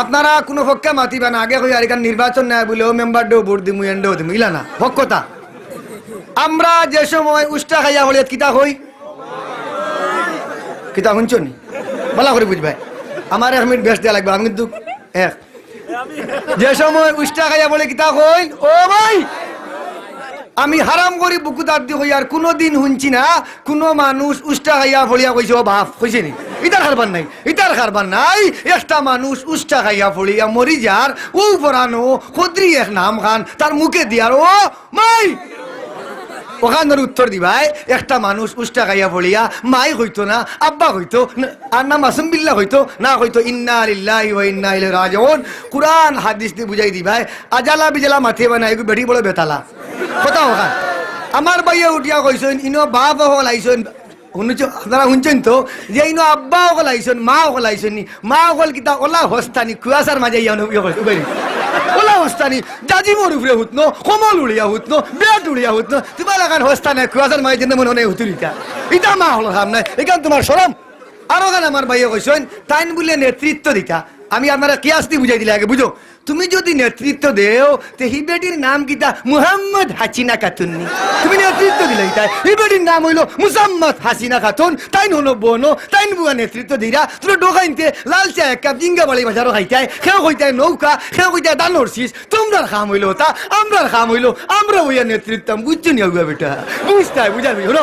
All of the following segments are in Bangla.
আপনারা কোনো পক্ষে মাতিবেন আগে কই আর এখানে নির্বাচন নাই বলে ও মেম্বার ডেও ভোট দিমু, এন্ডেও দিমু, ইলা না পক্ষতা আমরা যে সময় উষ্টা খাইয়া হলে কিতা হই? কিতা শুনছো নি? বলা করে বুঝবাই আমার এক মিনিট দেওয়া লাগবে, আমি কিন্তু এক। যে সময় উষ্টা খাইয়া বলে কিতা হই? ও ভাই! আমি হারাম করি বুকু দাঁত দি হই, আর কোনোদিন শুনছি না, কোনো মানুষ উষ্টা খাইয়া ফলিয়া কইছে, ও বাপ, কইছে নি? ইতার খারবার নাই, ইতার খারবার নাই। একটা মানুষ উষ্টা খাইয়া ফলিয়া মরি যার, ও পরানো খদ্রি এক নাম খান, তার মুখে দিয়ার, ও মাই। ওখান ধরে উত্তর দিবাই, একটা মানুষ উষ্টা খাইয়া ফলিয়া মাই হইতো না, আব্বা হইতো আর না মাসুম বিল্লা হইতো, না হইতো ইন্না লিল্লাহি ওয়া ইন্না ইলাইহি রাজিউন। কুরআন, হাদিস দিয়ে বুঝাই দিবাই, আজালা বিজালা মাথে বানাই বেড়ি বড় বেতালা। কথা ওখান। আমার বাইয়া উঠিয়া কইছেন ইনো বাপ হল আইছেন শুনছো? আপনারা শুনছেন তো? যে ইনো আব্বা অকল আইসন মা অকল আইসনি মা অকল কিতা ওলা হস্তানি কুয়াশার মাঝে ইয়া উবাই ওলা হস্তানি জাজি মোর উপরে হুতনো, কমল উড়িয়া হুতনো বেট উড়িয়া হুতনো তোমার লাগান হস্তানে কুয়াশার মাঝে যেন মনে হয় হুতুর ইটা মা হল সামনে এখান তোমার সরম আরও গান আমার ভাইয়ে কইছেন তাইন বলে নেতৃত্ব দিতা। আমি আপনারা কিয়াস দিয়ে বুঝাই দিলে আগে, বুঝো? তুমি যদি নেতৃত্ব দেও, তে হি বেটির নাম কিতা মুহাম্মদ হাসিনা খাতুননি তুমি নেতৃত্ব দিলে তাই। হি বেটির নাম হইল মুসাম্মদ হাসিনা খাতুন। তাইন হলো বোনো। তাইন বুয়া নেতৃত্ব দিরা। তুমি ডোকাইনতে লাল চা এক কাপ, জিঙ্গা বাড়ি বাজারও খাইতাই খেও কইতাই নৌকা, খেও কইতাই দানোর শীষ। তোমরার খাম হইল তা, আমরার খাম হইল। আমরা হইয়া নেতৃত্ব বুঝছ নি বেটা। বুঝতাই বুঝাবি হলো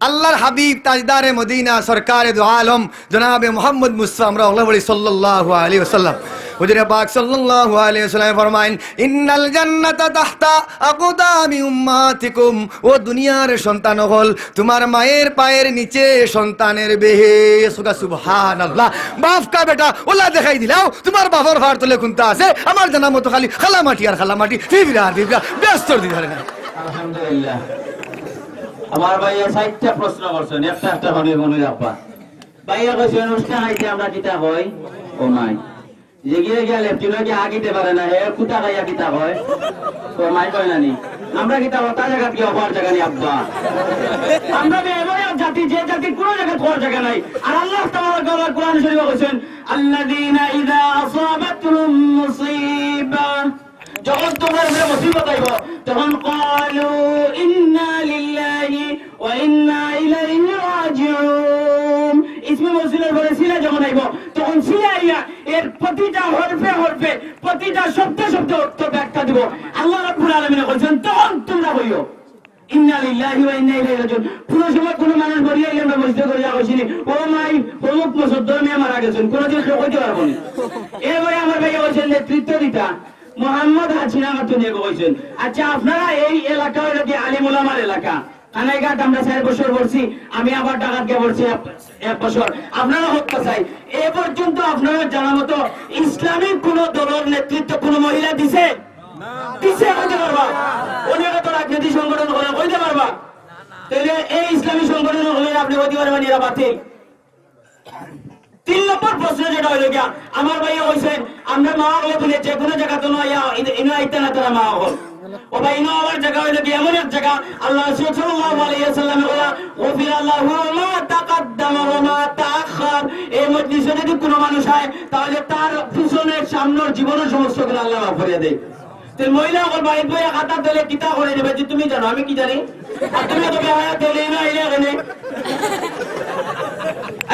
আল্লাহর হাবিব তাজদারে মদিনা, সরকারে দু আলম, জনাবে মোহাম্মদ মুসা, আমরা আল্লাহ বলি সাল্লাল্লাহু আলাইহি ওয়াসাল্লাম। হুজুরে পাক সাল্লাল্লাহু আলাইহি ওয়াসাল্লাম ফরমাইন ইন্নাল জান্নাতা তাহতা আকদামি উম্মাতিকুম ও দুনিয়ার সন্তান হল, তোমার মায়ের পায়ের নিচে সন্তানের বেহে সুগা সুবহানাল্লাহ। বাপ কা বেটা, ওলা দেখাই দিলাও, তোমার বাবার ভার তলে কোনটা আছে, আমার জানা মতো খালি খালামাটি আর খালামাটি ফিবিরা আর ফিবিরা ব্যস্ত না আলহামদুলিল্লাহ। আমার ভাইয়া চারটা প্রশ্ন করছেন, একটা একটা হলে মনে রাখবা। ভাইয়া কইছে, অনুষ্ঠান আইতে আমরা কিতা হয় ও মাই যে গিয়ে তুই কি আগিতে পারে না, হে কুতা গাইয়া কিতা হয়? ও মাই কয় নানি। আমরা কিতা হতা জায়গা কি হওয়ার জায়গা নি আব্বা। আমরা যে এমন এক জাতি, যে জাতির কোনো জায়গা হওয়ার জায়গা নাই। আর আল্লাহ তাআলা আল্লাহ কোরআন শরীফে কইছেন আল্লাযীনা ইযা আসাবাতুহুম মুসিবা যখন তোমার উপরে মুসিবত আইব তখন ক্বালু ইন্না লিল্লাহি ওয়া ইন্না ইলাইহি রাজিউন। ইসমে পরে সিলা যখন আইব, তখন সিলা আইয়া এর প্রতিটা হরফে হরফে, প্রতিটা শব্দে শব্দে অর্থ ব্যাখ্যা দিব। আল্লাহ রাব্বুল আলামিন বলেন তখন তোমরা হইও ইন্না লিল্লাহি ওয়া ইন্না ইলাইহি রাজিউন। পুরো সময় কোনো মানুষ বলিয়া গেলে আমরা বুঝতে করিয়া কইছিনি ও মাই, অমুক মুসদ্দর মেয়ে মারা গেছেন, কোনোদিন কেউ কইতে পারব না। এরপরে আমার ভাই বলছেন নেতৃত্ব দিতা মোহাম্মদ হাসিনা খাতুন কইছেন আচ্ছা আপনারা এই এলাকা হইল কি আলিমুল আমার এলাকা? কানাইঘাট আমরা চার বছর পড়ছি, আমি আবার পড়ছি এক- বছর। আপনারা চাই এ পর্যন্ত আপনারা জানা মতো কোন দলের নেতৃত্ব কোন মহিলা দিছে? দিছে কইতে পারবা? অনেক তো রাজনৈতিক সংগঠন হলে কইতে পারবা? তাহলে এই ইসলামী সংগঠন হলে আপনি কইতে পারবেন এরা বাতিল। তিন নম্বর প্রশ্ন যেটা হইল গিয়া, আমার আমরা মা হলে বলে যে কোনো জায়গা তো নয়, ইনো আইতে না মা হল। ও ভাই, ইনো আবার জায়গা হইল কি এমন এক জায়গা আল্লাহ সাল্লাল্লাহু আলাইহি ওয়াসাল্লাম বলা গফির আল্লাহু মা তাকাদ্দামা ওয়া মা তাআখার এই মজলিসে যদি কোনো মানুষ হয়, তাহলে তার পিছনের সামনের জীবনের সমস্তগুলো আল্লাহ মাফ করে দেয়। তো মহিলা সকল বাইর বইয়া খাতা দিলে কিতা করে দেবে যে তুমি জানো, আমি কি জানি? আর তুমি তো বেহায়া দিলে না এখানে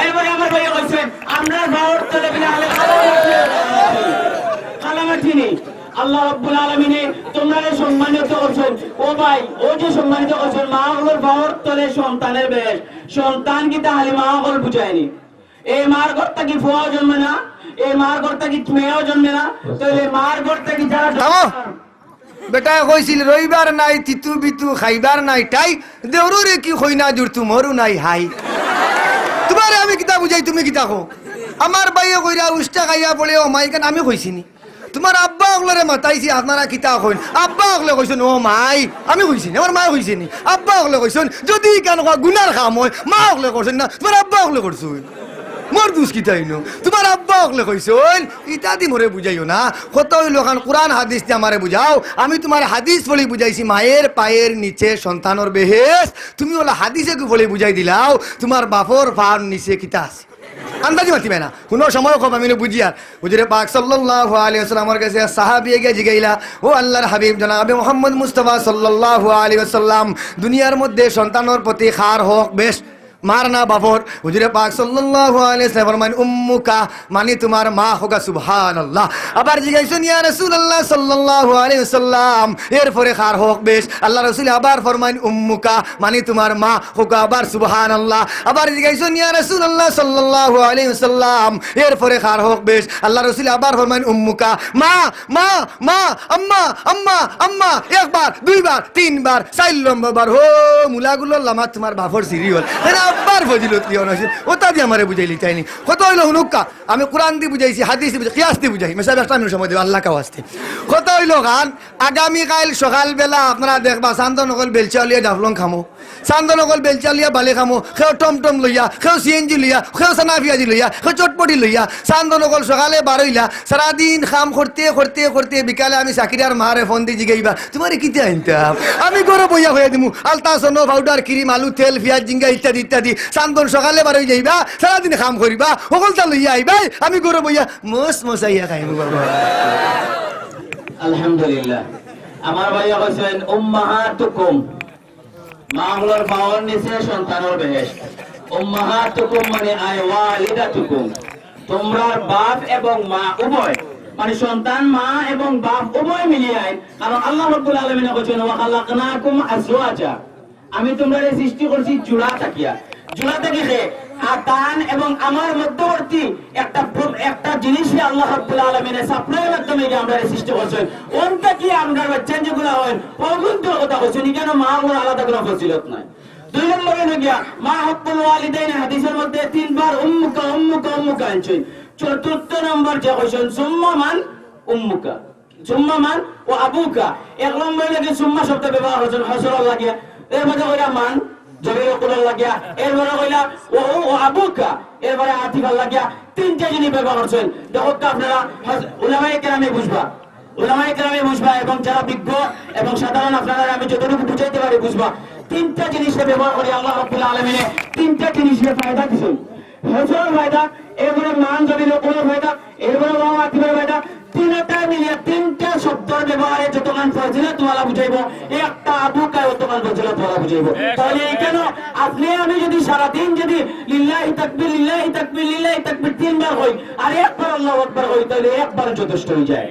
এবারে আমার ভাই কইছেন আমরা ভাওর তলে বিনা আলে কালামাটি নেই আল্লাহ রাব্বুল আলামিনে তোমরা সম্মানিত করছেন। ও ভাই ও যে সম্মানিত করছেন মা হলোর ভাওর তলে সন্তানের বেশ। সন্তান কি তাহলে মা হল বুঝায়নি? এই মার ঘরটা কি ফুয়াও জন্মে না? এই মার ঘরটা কি মেয়েও জন্মে না? তাহলে মার ঘরটা কি যারা বেটা কইছিল রইবার নাই তিতু বিতু খাইবার নাই টাই দেউরে কি হই না জুড়তু মরু নাই হাই। তোমারে আমি কিতা বুঝাই তুমি কিতা কো আমার বাইয়ে কইরা উষ্টা খাইয়া পড়ে ও মাই কেন আমি কইছিনি তোমার আব্বা অগলরে মাতাইছি, আপনারা কিতা কইন। আব্বা অগলে কইছেন ও মাই, আমি কইছিনি আমার মা কইছিনি আব্বা অগলে কইছেন যদি কেন গুনার কাম হয়, মা অগলে করছেন না তোমার আব্বা অগলে করছুন মোর দুষ কিতাই নো তোমার আব্বা অগলে কইছন ইটা দি মোরে বুঝাইও না। কত হইল খান, কোরআন, হাদিস আমারে বুঝাও। আমি তোমার হাদিস বলে বুঝাইছি, মায়ের পায়ের নিচে সন্তানর বেহেস তুমি ওলা হাদিসে কি বলে বুঝাই দিলাও? তোমার বাপর পার নিচে কিতা আছে? আন্দাজি মাতিবে না। কোনো সময় কম, আমি বুঝি আর। হুজুরে পাক সাল্লাল্লাহু আলাইহি ওয়াসাল্লামের কাছে সাহাবী গিয়ে জিগাইলা, ও আল্লাহর হাবিব, জনাবে মুহাম্মদ মুস্তফা সাল্লাল্লাহু আলাইহি ওয়াসাল্লাম, দুনিয়ার মধ্যে সন্তানের প্রতি খার, হোক, বেশ মার না বাবর। হুজুরে পাক সাল্লাল্লাহু আলাইহি ওয়াসাল্লাম ফরমান উম্মুকা মানে তোমার মা হোগা সুবহানাল্লাহ। আবার জিগাইছেন ইয়া রাসূলুল্লাহ সাল্লাল্লাহু আলাইহি ওয়াসাল্লাম, এরপরে খার হোক বেশ? আল্লাহ রাসূল আবার ফরমান উম্মুকা মানে তোমার মা হোগা আবার সুবহানাল্লাহ। আবার জিগাইছেন ইয়া রাসূলুল্লাহ সাল্লাল্লাহু আলাইহি ওয়াসাল্লাম, এরপরে খার হোক বেশ? আল্লাহ রাসূল আবার ফরমান উম্মুকা, মা মা মা, আম্মা আম্মা আম্মা, একবার, দুইবার, তিনবার, চার নম্বরবার হো মুলাগুলো লামা তোমার বাপর সিরিয়ল। এরা আব্বার ফজিলত কি অনাসিল ওটা দিয়ে আমারে বুঝাইলি চাইনি কত হইল হুনুক্কা? আমি কোরআন দিয়ে বুঝাইছি, হাদিস দিয়ে কিয়াস দিয়ে বুঝাই। মেসাব একটা আমি সময় দেবো, আল্লাহ কা আসতে। কত হইল গান? আগামীকাল সকালবেলা আপনারা দেখবা চান্দনকল বেলচাউলিয়া ডাফলং খামো। চান্দনকল বেলচাউলিয়া বালি খামো সেও টমটম লইয়া সেও সিএনজি লইয়া সেও সানা পিঁয়াজি লইয়া সেও চটপটি লইয়া চান্দনকল সকালে বারইলা, সারাদিন খাম করতে করতে করতে বিকালে আমি চাকরিয়ার মারে ফোন দিয়ে জিগাইবা, তোমার কিতে আনতাম আমি গরো বইয়া হয়ে দিমু আলতা সনো পাউডার, ক্রিম, আলু, তেল, পেঁয়াজ, জিঙ্গা, ইত্যাদি ইত্যাদি চান্দন সকালে বারই যাইবা, সারাদিন খাম করিবা সকলটা লইয়া আইবাই, আমি গরো বইয়া মস মশাইয়া খাইমু, বাবা। আলহামদুলিল্লাহ। আমার ভাইয়া কইছেন, উম্মাহাতুকুম। মা হলোর নিচে সন্তানের উম্মাহাতুকুম মানে আয় ওয়ালিদাতুকুম। তোমরার বাপ এবং মা উভয়। মানে সন্তান, মা এবং বাপ উভয় মিলিয়ে কারণ আল্লাহ রাব্বুল আলামিন বলেছেন, ওয়া খালাকনাকুম আজওয়াজা। আমি তোমরা সৃষ্টি করছি জোড়া থাকিয়া জোড়া থাকিতে আতান এবং আমার মধ্যবর্তী একটা একটা জিনিসই আল্লাহ রাব্বুল আলামিনের সাপ্লাইয়ের মাধ্যমে যে আমরা সৃষ্টি করছেন। কোনটা কি আমরা বাচ্চা যেগুলো হয়? পরবর্তী কথা কইছেন কেন মা হলো আলাদা কোনো ফজিলত দুই নম্বরে হলো গিয়া, মা হকুল ওয়ালিদাইন হাদিসের মধ্যে তিনবার উম্মুকা উম্মুকা উম্মুকা আনছেন চতুর্থ নম্বর যে কইছেন সুম্মা মান উম্মুকা। সুম্মা মান ও আবুকা। এক নম্বরে লাগে সুম্মা শব্দ ব্যবহার হয়েছেন হসর লাগিয়া এর মধ্যে কইরা মান জমির কুলার লাগিয়া তিনটা জিনিস বুঝবা। এবং যারা আপনারা আমি যতটুকু বুঝাইতে পারি বুঝবা। তিনটা জিনিসে ব্যবহার করি আল্লাহ রাব্বুল তিনটা জিনিসের ফায়দা দিছেন। হজর এরপরে মান জমির কুলার ফায়দা, এরপরে ওয়া আতিফার ফায়দা, তিনটা মিলিয়ে ব্যবহারে যতক্ষণ ফজিলত ওয়ালা বুঝাইব, একটা আবুকা অতক্ষণ ফজিলত ওয়ালা বুঝাইব। তাহলে কেন? আপনি, আমি যদি সারাদিন যদি লিল্লাহি তাকবীর লিল্লাহি তাকবীর লিল্লাহি তাকবীর তিনবার হই, আর একবার আল্লাহু আকবার হই, তাহলে একবার যথেষ্ট হয়ে যায়।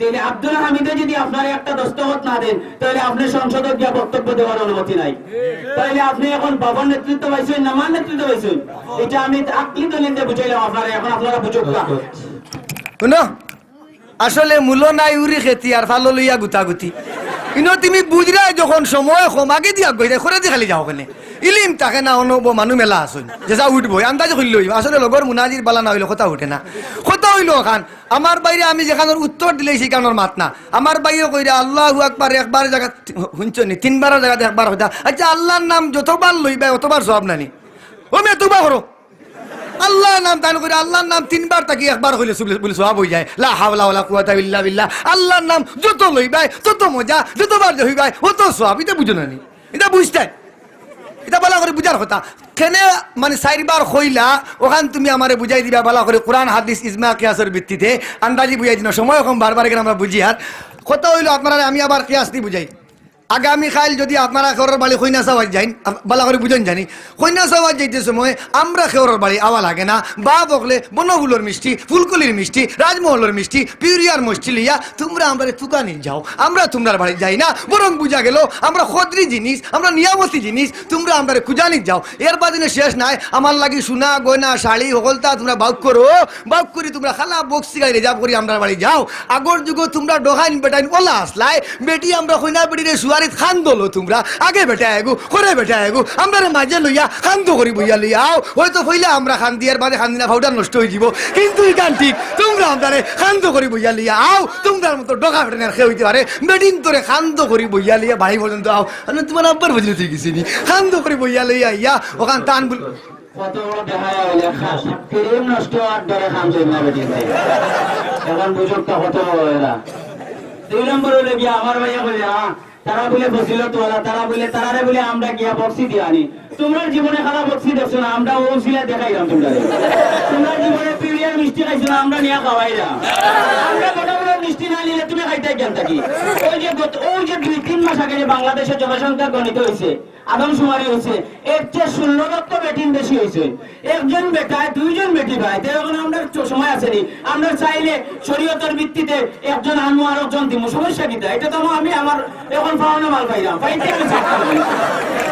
তাহলে আব্দুল হামিদে যদি আপনার একটা দস্তখত না দেন, তাহলে আপনি সংসদে গিয়ে বক্তব্য দেওয়ার অনুমতি নাই। তাহলে আপনি এখন বাবার নেতৃত্ব পাইছেন না মার নেতৃত্ব পাইছেন? এটা আমি আকলি বুঝাইলাম আপনারা, এখন আপনারা। আসলে মূল নাই উরি খেতি আর ফালো লইয়া গুতাগুতি ইনো তুমি বুঝলাই যখন সময় কম, আগে দিয়া গই করে দি খালি যাও কেনে। ইলিম তাকে না, অনব মানুহ মেলা আসুন যে যা উঠবো আন্দাজ হইল আসলে লগর মুনাজির বালা না হইল কথা উঠে না। হইল খান, আমার বাইরে আমি যেখানের উত্তর দিলে সেখানোর মাত না। আমার বাইরে কইরা আল্লাহ একবার একবার জায়গা শুনছনি তিনবারের জায়গাতে একবার হইতা। আচ্ছা আল্লাহর নাম যতবার লইবা অতবার সব নানি। ও মেয়ে তুবা করো। আল্লাহ নাম দান করে আল্লাহর নাম তিনবার তাকে একবার হইলে বলে সব হয়ে যায়। লা হাওলা ওয়ালা কুওয়াতা ইল্লা বিল্লাহ। আল্লাহর নাম যত লইবাই, তত মজা, যতবার হইবাই, অত সব এটা বুঝো নি এটা বুঝতে। এটা বলা করে বুঝার কথা। কেনে মানে চারিবার কইলা ওখান তুমি আমারে বুঝাই দিবা ভালো করে কোরআন, হাদিস, ইজমা, কিয়াসের ভিত্তিতে। আন্দাজি বুঝাই দিন, সময় কম, বারবার আমরা বুঝি আর কথা হইল আপনারা আমি আবার কিয়াস দিয়ে বুঝাই। আগামী কাল যদি আপনারা খেওরের বাড়ি কইনা চাওয়ার যাই বালা করে বুঝেন জানি। কইনা চাওয়ার যাইতে সময় আমরা খেওরের বাড়ি আওয়া লাগে না। বা বকলে বনফুলের মিষ্টি ফুলকলির মিষ্টি রাজমহলের মিষ্টি পিউরিয়ার মিষ্টি লিয়া, তোমরা আমরা তুকানি যাও। আমরা তোমরার বাড়ি যাই না। বরং বুঝা গেল, আমরা খদ্রি জিনিস, আমরা নিয়ামতি জিনিস, তোমরা আমরা খুজানি যাও। এর বাদিনে শেষ নাই। আমার লাগি সোনা, গয়না, শাড়ি হকলতা তোমরা বাউক করো। বাউক করি তোমরা খালা বক্সি গাড়ি রিজার্ভ করি, আমরা বাড়ি যাও। আগর যুগ তোমরা ডোহাইন বেটাইন ওলা আসলাই। বেটি, আমরা কইনা বেটি রে সুয়ারিত খান দলো তোমরা। আগে বেটা এগু করে বেটা এগু আমরা মাঝে লইয়া খান্দ করি বইয়া লইয়াও হয়তো হইলে আমরা খান দিয়ার বাদে খান দিনা ফাউডার নষ্ট হয়ে যাব কিন্তু ইকান ঠিক তোমরা আমরা খান্দ করি বইয়া লিয়া আও, তোমরার মতো ডোকা বেটানের খেয়ে হইতে পারে। বেটিন তোরে খান্দ করি বইয়া লিয়া বাড়ি পর্যন্ত আও। মানে তোমার আব্বার বুঝলে তুই গেছি নি খান্দ করি বইয়া লইয়া ইয়া ওখান টান বল কত বড় দেখা নষ্ট আর ডরে খাম এখন বুঝুকটা কত বড় এরা। দুই নম্বর হলে গিয়া আমার ভাইয়া বলে তারা বলে বসিল তোলা তারা বলে, তারারে বলে আমরা গিয়া বক্সি দিয়ে আনি। তোমরা জীবনে খালা বক্সি দেখছ না, আমরা ও শিলা দেখাইলাম তোমরা তোমরা জীবনে পিড়িয়ার মিষ্টি খাইছো না, আমরা নিয়ে খাওয়াইলাম আমরা গোটা মিষ্টি জনসংখ্যা গণিত হয়েছে আদমশুমারি হয়েছে, এর চেয়ে ষোলো লক্ষ বেটিন বেশি হয়েছে। একজন বেটায় দুইজন বেটি ভাই তো এখন আমরা সময় আছে আমরা চাইলে শরীয়তের ভিত্তিতে একজন আনব আর একজন দিব সমস্যা কি এটা তো আমি আমার এখন পাওনা মাল পাইলাম।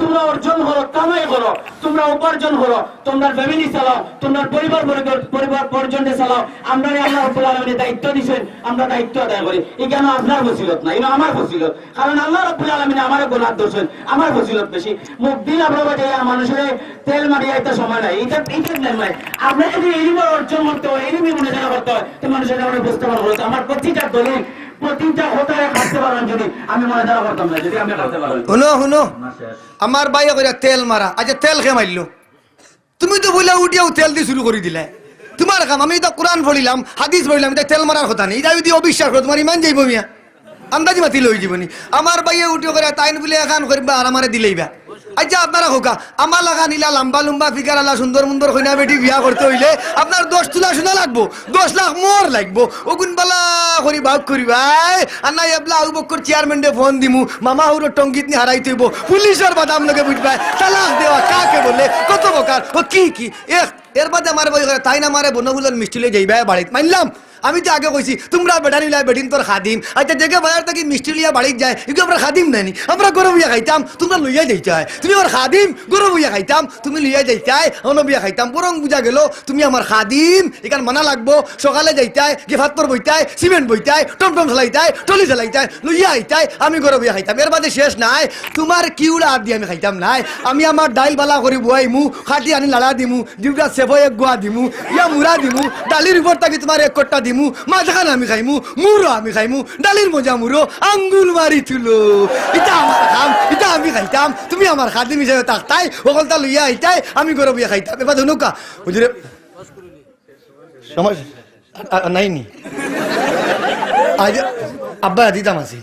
তোমরা অর্জন করো, কামাই করো, তোমরা উপার্জন করো, তোমরা ফ্যামিলি চালাও, তোমরা পরিবার পরিবার পরিজনকে চালাও। আমরা আল্লাহ রব্বুল আলামিন দায়িত্ব দিছেন, আমরা দায়িত্ব আদায় করি। এই কেন আপনার ফসিলত না এটা আমার ফসিলত কারণ আল্লাহ রব্বুল আলামিন আমার গোলাপ দোষেন আমার ফসিলত বেশি। মুখ দিন আপনারা যে মানুষের তেল মারিয়া এটা সময় নাই এটা এটা নাই আপনি যদি এরিম অর্জন করতে হয় এরিমি মনে জানা করতে হয়, তো মানুষের আমরা বুঝতে পারব আমার প্রতিটা দলিল আমার বাইয়ে কইরা তেল মারা। আচ্ছা তেল খেয়ে মারলো তুমি তো বইলা উঠিয়াও তেল দিয়ে শুরু করে দিলে। তোমার কাম আমি তো কোরআন পড়িলাম হাদিস পড়িলাম এটা তেল মারার কথা নেই। এটা যদি অবিশ্বাস করো তোমার ইমান যাইব মিয়া। আন্দাজি মাতি লই যাবনি আমার বাইয়ে উঠিও করে তাইন বলে এখান করিবা আর আমারে দিলেইবা আচ্ছা আপনারা হোকা, আমার লাগা নিলা লম্বা লম্বা ফিকার আলা সুন্দর মুন্দর কইনা বেটি বিয়া করতে হইলে আপনার দশ তুলা শোনা লাগবো, দশ লাখ মোর লাগবো। ওগুন বালা করি ভাগ করিবাই আর নাই এবলা আবু বক্কর চেয়ারম্যান ফোন দিমু, মামা হুরো টঙ্গিত নি হারাই তৈব পুলিশের বাদাম লগে বুঝবাই তালাক দেওয়া কাকে বলে, কত বকার ও কি কি? এর বাদে আমার বই করে, তাই না মারে বনগুলোর মিষ্টি লই যাইবা বাড়িত মানলাম আমি তো আগে কইছি, তোমরা বেটা নিলা বেটিন তোর খাদিম। আচ্ছা দেখে বাজার থেকে মিষ্টি লিয়া বাড়িত যায়? এগুলো আমরা খাদিম নানি। আমরা গরম ইয়া খাইতাম, তোমরা লইয়া যাইতে হয় তুমি আমার খাদিম গরম ইয়া খাইতাম, তুমি লইয়া যাইতে হয় অন্য বিয়া খাইতাম। বরং বুঝা গেল, তুমি আমার খাদিম। এখান মানা লাগবো, সকালে যাইতে হয় গেফাত পর বইতে হয় সিমেন্ট বইতে হয় টমটম চালাইতে হয় টলি চালাইতে হয় লইয়া আইতে হয় আমি গরম ইয়া খাইতাম। এর বাদে শেষ নাই। তোমার কিউড়া আর দিয়ে আমি খাইতাম নাই। আমি আমার ডাইল বালা করে বুয়াইমু, খাটি আনি লাড়া দিমু দিউটা সেফ এক গোয়া দিমু, ইয়া মুরা দিমু, ডালির উপর থাকি তোমার এক কট্টা দিমু মাঝখান আমি খাইমু, মুরো আমি খাইমু, ডালির মজা মুরো, আঙ্গুল মারি তুলো এটা আমার খাম এটা আমি খাইতাম, তুমি আমার খাদিম তাই ওখান তা লইয়া আইতাই, আমি গরম ইয়া খাইতাম। এবার ধনুকা বুঝলে সময় নাইনি। আজ আব্বা দিতাম আছিল।